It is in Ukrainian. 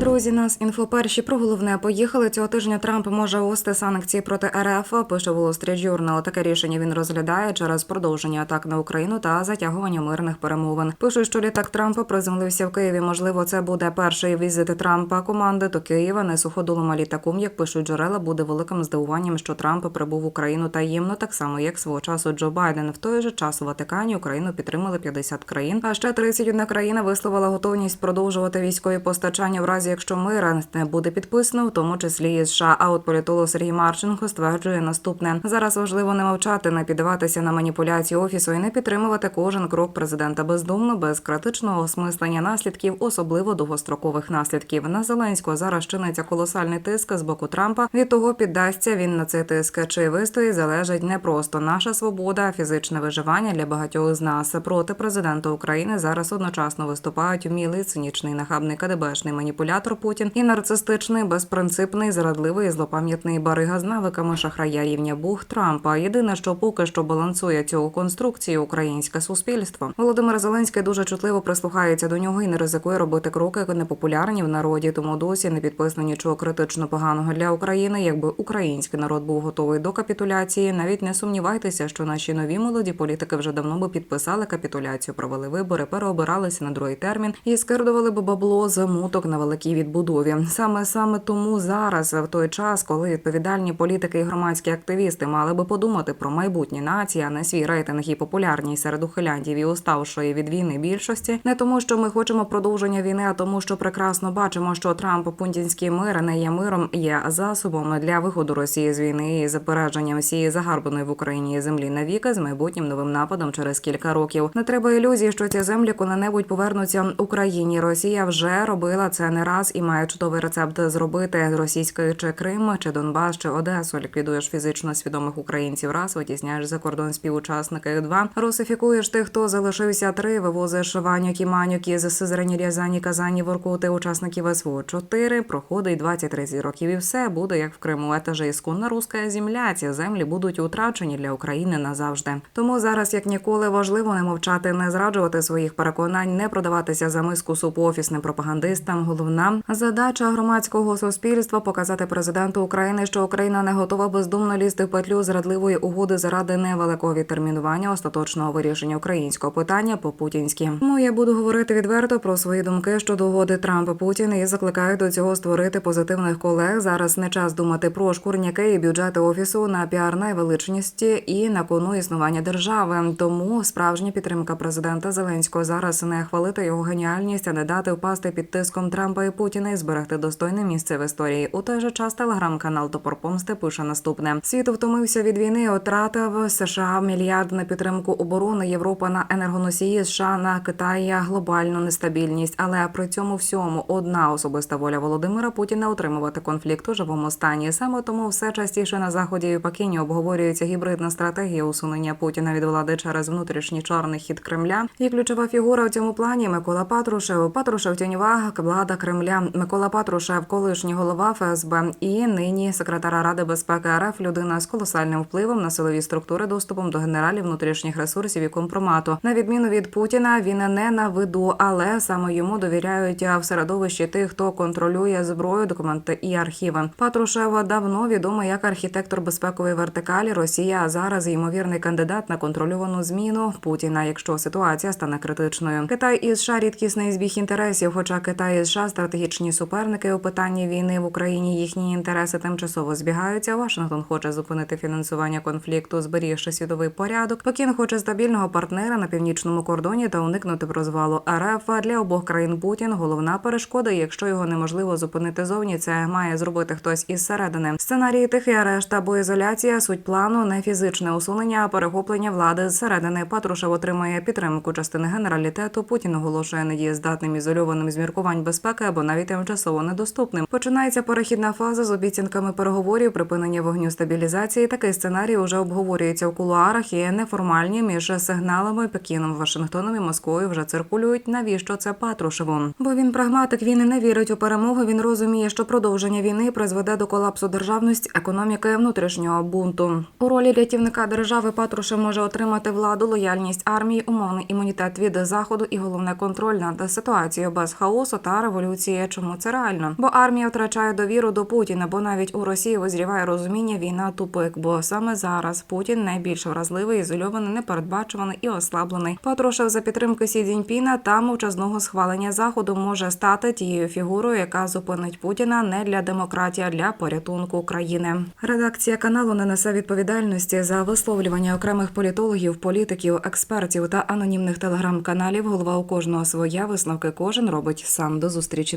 Друзі, нас інфо перші про головне поїхали. Цього тижня Трамп може ввести санкції проти РФ. Пише Wall Street Journal. Таке рішення він розглядає через продовження атак на Україну та затягування мирних перемовин. Пишуть, що літак Трампа приземлився в Києві. Можливо, це буде перший візит Трампа команди до Києва. Не суходолом а літаком, як пишуть джерела, буде великим здивуванням, що Трамп прибув в Україну таємно, так само як свого часу Джо Байден. В той же час у Ватикані Україну підтримали 50 країн. А ще 31 країна висловила готовність продовжувати військові постачання в разі, якщо мир не буде підписано, в тому числі і США. А от політолог Сергій Марченко стверджує наступне: зараз важливо не мовчати, не піддаватися на маніпуляції офісу і не підтримувати кожен крок президента бездумно, без критичного осмислення наслідків, особливо довгострокових наслідків. На Зеленського зараз чиниться колосальний тиск з боку Трампа. Від того піддасться він на цей тиск чи вистоїть, залежить не просто наша свобода, а фізичне виживання для багатьох з нас. Проти президента України зараз одночасно виступають вмілий, цинічний, нахабний КДБшний маніпулятор Путін і нарцистичний, безпринципний, зрадливий, злопам'ятний барига з навиками шахрая рівня Бух Трампа. Єдине, що поки що балансує цю конструкцію українське суспільство. Володимир Зеленський дуже чутливо прислухається до нього і не ризикує робити кроки непопулярні в народі. Тому досі не підписано нічого критично поганого для України. Якби український народ був готовий до капітуляції, навіть не сумнівайтеся, що наші нові молоді політики вже давно би підписали капітуляцію, провели вибори, переобиралися на другий термін і скердували б бабло з муток на великій відбудові. Саме саме тому зараз, в той час, коли відповідальні політики і громадські активісти мали би подумати про майбутнє нації, а не свій рейтинг і популярність серед ухилянтів і уставшої від війни більшості, не тому, що ми хочемо продовження війни, а тому, що прекрасно бачимо, що Трамп путінський мир не є миром, є засобом для виходу Росії з війни і запередженням всієї загарбаної в Україні землі навіки з майбутнім новим нападом через кілька років. Не треба ілюзії, що ці землі коли-небудь повернуться Україні. Росія вже робила це не раз і має чудовий рецепт зробити російською чи Крим, чи Донбас, чи Одесу. Ліквідуєш фізично свідомих українців. Раз витісняєш за кордон співучасників. Два русифікуєш тих, хто залишився. Три вивозиш ванюк і манюк із Сизрані, Рязані, Казані, Воркути, учасників СВО. Чотири проходить 20-30 років, і все буде як в Криму. Це же ісконна руська земля. Ці землі будуть утрачені для України назавжди. Тому зараз, як ніколи, важливо не мовчати, не зраджувати своїх переконань, не продаватися за миску супу офісним пропагандистам. Головна задача громадського суспільства показати президенту України, що Україна не готова бездумно лізти в петлю зрадливої угоди заради невеликого відтермінування остаточного вирішення українського питання по путінськи. Тому я буду говорити відверто про свої думки щодо угоди Трампа Путін і закликаю до цього створити позитивних колег. Зараз не час думати про шкурняки і бюджети офісу на піар найвеличності і на кону існування держави. Тому справжня підтримка президента Зеленського зараз не хвалити його геніальність, а не дати впасти під тиском Трампа і Путіна і зберегти достойне місце в історії. У той же час телеграм-канал Топор Помсти пише наступне: світ втомився від війни, отратив США мільярд на підтримку оборони, Європа на енергоносії, США на Китаї глобальну нестабільність. Але при цьому всьому одна особиста воля Володимира Путіна утримувати конфлікт у живому стані. Саме тому все частіше на заході і Пекіні обговорюється гібридна стратегія усунення Путіна від влади через внутрішній чорний хід Кремля. І ключова фігура в цьому плані Микола Патрушев. Патрушев тіньова влада Кремля. Микола Патрушев, колишній голова ФСБ і нині секретар Ради безпеки РФ, людина з колосальним впливом на силові структури, доступом до генералів внутрішніх ресурсів і компромату. На відміну від Путіна, він не на виду, але саме йому довіряють в середовищі тих, хто контролює зброю, документи і архіви. Патрушев давно відомий як архітектор безпекової вертикалі Росія, а зараз ймовірний кандидат на контрольовану зміну Путіна, якщо ситуація стане критичною. Китай і США рідкісний збіг інтересів. Хоча Китай і США стратегічні суперники у питанні війни в Україні їхні інтереси тимчасово збігаються. Вашингтон хоче зупинити фінансування конфлікту, зберігши світовий порядок. Пекін хоче стабільного партнера на північному кордоні та уникнути розвалу РФ. Для обох країн Путін головна перешкода. Якщо його неможливо зупинити зовні, це має зробити хтось із середини. Сценарії тихий арешт або ізоляція. Суть плану не фізичне усунення, а перехоплення влади зсередини. Патрушев отримує підтримку частини генералітету. Путін оголошує недієздатним ізольованим з міркувань безпеки або навіть тимчасово недоступним. Починається перехідна фаза з обіцянками переговорів, припинення вогню стабілізації. Такий сценарій уже обговорюється у кулуарах і неформальні між сигналами Пекіном, Вашингтоном і Москвою вже циркулюють. Навіщо це Патрушеву? Бо він прагматик, він не вірить у перемогу. Він розуміє, що продовження війни призведе до колапсу державності, економіки, внутрішнього бунту. У ролі рятівника держави Патрушев може отримати владу, лояльність армії, умовний імунітет від заходу і головне контроль над ситуацією без хаосу та революції Росія. Чому це реально? Бо армія втрачає довіру до Путіна, бо навіть у Росії визріває розуміння війна тупик. Бо саме зараз Путін найбільш вразливий, ізольований, непередбачуваний і ослаблений. Патрушев за підтримки Сі Цзіньпіна та мовчазного схвалення заходу може стати тією фігурою, яка зупинить Путіна не для демократії, а для порятунку країни. Редакція каналу не несе відповідальності за висловлювання окремих політологів, політиків, експертів та анонімних телеграм-каналів. Голова у кожного своя висновки кожен робить сам. До зустрічі,